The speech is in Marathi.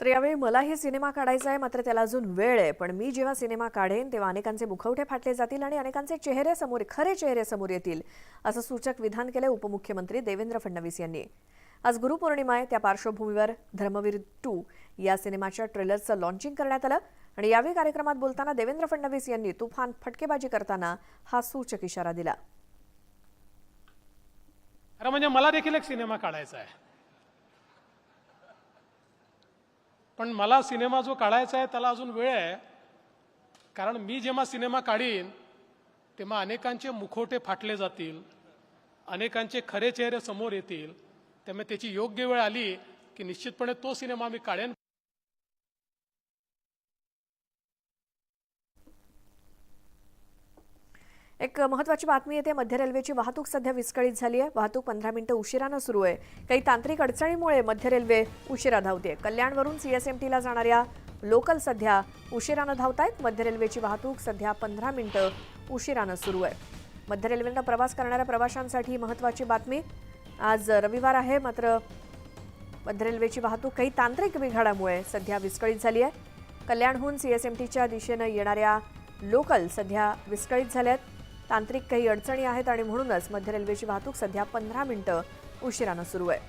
तर यावेळी मलाही सिनेमा काढायचा आहे मात्र त्याला अजून वेळ आहे. पण मी जेव्हा सिनेमा काढेन तेव्हा अनेकांचे मुखवटे फाटले जातील आणि अनेकांचे चेहरे समोर खरे चेहरे समोर येतील असं सूचक विधान केलं उपमुख्यमंत्री देवेंद्र फडणवीस यांनी. आज गुरुपौर्णिमा आहे त्या पार्श्वभूमीवर धर्मवीर टू या सिनेमाच्या ट्रेलरचं लॉन्चिंग करण्यात आलं. आणि यावेळी कार्यक्रमात बोलताना देवेंद्र फडणवीस यांनी तुफान फटकेबाजी करताना हा सूचक इशारा दिला. म्हणजे मला देखील एक सिनेमा काढायचा आहे. पण मला सिनेमा जो काढायचा आहे त्याला अजून वेळ आहे. कारण मी जेव्हा सिनेमा काढीन तेव्हा अनेकांचे मुखोटे फाटले जातील अनेकांचे खरे चेहरे समोर येतील त्यामुळे त्याची योग्य वेळ आली की निश्चितपणे तो सिनेमा मी काढेन. एक महत्वाची बातमी येते मध्य रेल्वेची वाहतूक सध्या विस्कळीत झाली आहे. वाहतूक पंधरा मिनिटं उशिरानं सुरू आहे. काही तांत्रिक अडचणीमुळे मध्य रेल्वे उशिरा धावते कल्याणवरून सीएसएमटीला जाणाऱ्या लोकल सध्या उशिरानं धावत आहेत मध्य रेल्वेची वाहतूक सध्या पंधरा मिनिटं उशिरानं सुरू आहे. मध्य रेल्वेनं प्रवास करणाऱ्या प्रवाशांसाठी महत्त्वाची महत्वाची बातमी. आज रविवार आहे मात्र मध्य रेल्वेची वाहतूक काही तांत्रिक बिघाडामुळे सध्या विस्कळीत झाली आहे. कल्याणहून सीएसएमटीच्या दिशेनं येणाऱ्या लोकल सध्या विस्कळीत झाल्यात. तांत्रिक काही अडचणी आहेत आणि म्हणूनच मध्य रेल्वेची वाहतूक सध्या पंधरा मिनिटं उशिरानं सुरू आहे.